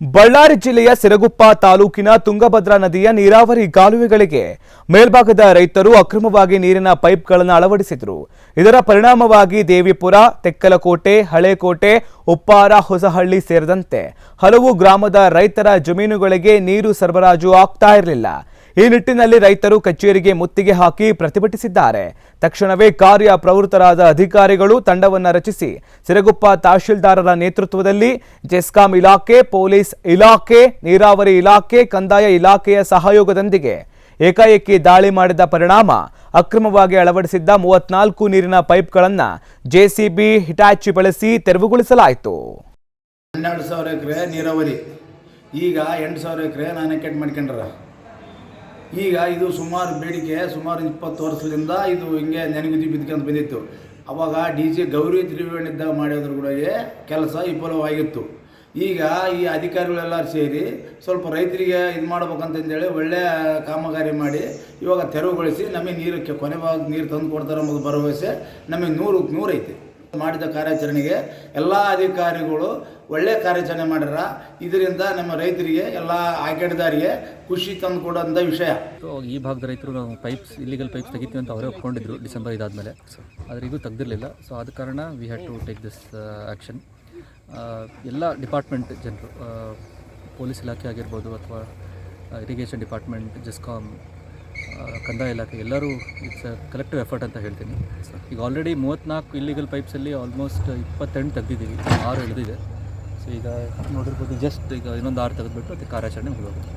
ಬಳ್ಳಾರಿ ಜಿಲ್ಲೆಯ ಸಿರಗುಪ್ಪ ತಾಲೂಕಿನ ತುಂಗಭದ್ರಾ ನದಿಯ ನೀರಾವರಿ ಕಾಲುವೆಗಳಿಗೆ ಮೇಲ್ಭಾಗದ ರೈತರು ಅಕ್ರಮವಾಗಿ ನೀರಿನ ಪೈಪ್ಗಳನ್ನು ಅಳವಡಿಸಿದರು. ಇದರ ಪರಿಣಾಮವಾಗಿ ದೇವಿಪುರ, ತೆಕ್ಕಲಕೋಟೆ, ಹಳೇಕೋಟೆ, ಉಪ್ಪಾರ, ಹೊಸಹಳ್ಳಿ ಸೇರಿದಂತೆ ಹಲವು ಗ್ರಾಮದ ರೈತರ ಜಮೀನುಗಳಿಗೆ ನೀರು ಸರಬರಾಜು ಆಗ್ತಾ ಇರಲಿಲ್ಲ. ಈ ನಿಟ್ಟಿನಲ್ಲಿ ರೈತರು ಕಚೇರಿಗೆ ಮುತ್ತಿಗೆ ಹಾಕಿ ಪ್ರತಿಭಟಿಸಿದ್ದಾರೆ. ತಕ್ಷಣವೇ ಕಾರ್ಯ ಪ್ರವೃತ್ತರಾದ ಅಧಿಕಾರಿಗಳು ತಂಡವನ್ನು ರಚಿಸಿ ಸಿರಗುಪ್ಪ ತಹಶೀಲ್ದಾರರ ನೇತೃತ್ವದಲ್ಲಿ ಜೆಸ್ಕಾಂ ಇಲಾಖೆ, ಪೊಲೀಸ್ ಇಲಾಖೆ, ನೀರಾವರಿ ಇಲಾಖೆ, ಕಂದಾಯ ಇಲಾಖೆಯ ಸಹಯೋಗದೊಂದಿಗೆ ಏಕಾಏಕಿ ದಾಳಿ ಮಾಡಿದ ಪರಿಣಾಮ ಅಕ್ರಮವಾಗಿ ಅಳವಡಿಸಿದ್ದ ಮೂವತ್ನಾಲ್ಕು ನೀರಿನ ಪೈಪ್ಗಳನ್ನು ಜೆಸಿಬಿ, ಹಿಟಾಚಿ ಬಳಸಿ ತೆರವುಗೊಳಿಸಲಾಯಿತು. ಹನ್ನೆರಡು ಸಾವಿರ ಎಕರೆ ನೀರಾವರಿ. ಈಗ ಎಂಟು ಸಾವಿರ ಎಕರೆ ನಾನು ಎಕೆಟ್ ಮಾಡ್ಕೊಂಡ್ರ. ಈಗ ಇದು ಸುಮಾರು ಬೇಡಿಕೆ, ಸುಮಾರು ಇಪ್ಪತ್ತು ವರ್ಷದಿಂದ ಇದು ಹಿಂಗೆ ನೆನಗುದಿ ಬಿದ್ಕೊಂತ ಬಂದಿತ್ತು. ಅವಾಗ ಡಿ ಜೆ ಗೌರಿ ತ್ರಿವೇಣಿ ಇದ್ದಾಗ ಮಾಡಿದ್ರು ಕೂಡ ಕೆಲಸ ವಿಫಲವಾಗಿತ್ತು. ಈಗ ಈ ಅಧಿಕಾರಿಗಳೆಲ್ಲರೂ ಸೇರಿ ಸ್ವಲ್ಪ ರೈತರಿಗೆ ಇದು ಮಾಡ್ಬೇಕಂತಂದೇಳಿ ಒಳ್ಳೆಯ ಕಾಮಗಾರಿ ಮಾಡಿ ಇವಾಗ ತೆರವುಗೊಳಿಸಿ ನಮಗೆ ನೀರಕ್ಕೆ ಕೊನೆ ನೀರು ತಂದು ಕೊಡ್ತಾರೆ ಅನ್ನೋದು ಭರವಸೆ ನಮಗೆ ನೂರು ನೂರೈತೆ. ಮಾಡಿದ ಕಾರ್ಯಾಚರಣೆಗೆ ಎಲ್ಲ ಅಧಿಕಾರಿಗಳು ಒಳ್ಳೆ ಕಾರ್ಯಾಚರಣೆ ಮಾಡ್ಯಾರ ಇದರಿಂದ ನಮ್ಮ ರೈತರಿಗೆ ಎಲ್ಲ ಆಯ್ಕೆದಾರಿಗೆ ಖುಷಿ ತಂದು ಕೊಡೋಂಥ ವಿಷಯ ಈ ಭಾಗದ ರೈತರು ನಾವು ಪೈಪ್ಸ್ ಇಲ್ಲಿಗಲ್ ಪೈಪ್ಸ್ ತೆಗಿತೀವಿ ಅಂತ ಅವರೇ ಒಪ್ಕೊಂಡಿದ್ರು ಡಿಸೆಂಬರ್ ಇದಾದಮೇಲೆ. ಆದರೆ ಇದು ತೆಗ್ದಿರಲಿಲ್ಲ. ಸೊ ಆದ ಕಾರಣ we had to take this action ಎಲ್ಲ ಡಿಪಾರ್ಟ್ಮೆಂಟ್ ಜನರು ಪೊಲೀಸ್ ಇಲಾಖೆ ಆಗಿರ್ಬೋದು ಅಥವಾ ಇರಿಗೇಷನ್ ಡಿಪಾರ್ಟ್ಮೆಂಟ್ ಜೆಸ್ಕಾಮ್ ಕಂದಾಯ ಇಲಾಖೆ ಎಲ್ಲರೂ ಇಟ್ಸ್ ಅ ಕಲೆಕ್ಟಿವ್ ಎಫರ್ಟ್ ಅಂತ ಹೇಳ್ತೀನಿ. ಈಗ ಆಲ್ರೆಡಿ ಮೂವತ್ತ್ನಾಲ್ಕು ಇಲ್ಲಿಗಲ್ ಪೈಪ್ಸಲ್ಲಿ ಆಲ್ಮೋಸ್ಟ್ ಇಪ್ಪತ್ತೆಂಟು ತೆಗ್ದಿದ್ದೀವಿ. ಆರು ಇಳಿದಿದೆ. ಸೊ ಈಗ ನೋಡಿರ್ಬೋದು ಜಸ್ಟ್ ಈಗ ಇನ್ನೊಂದು ಆರು ತೆಗೆದುಬಿಟ್ಟು ಅದಕ್ಕೆ ಕಾರ್ಯಾಚರಣೆ ಮುಗಿದೋಗುತ್ತೆ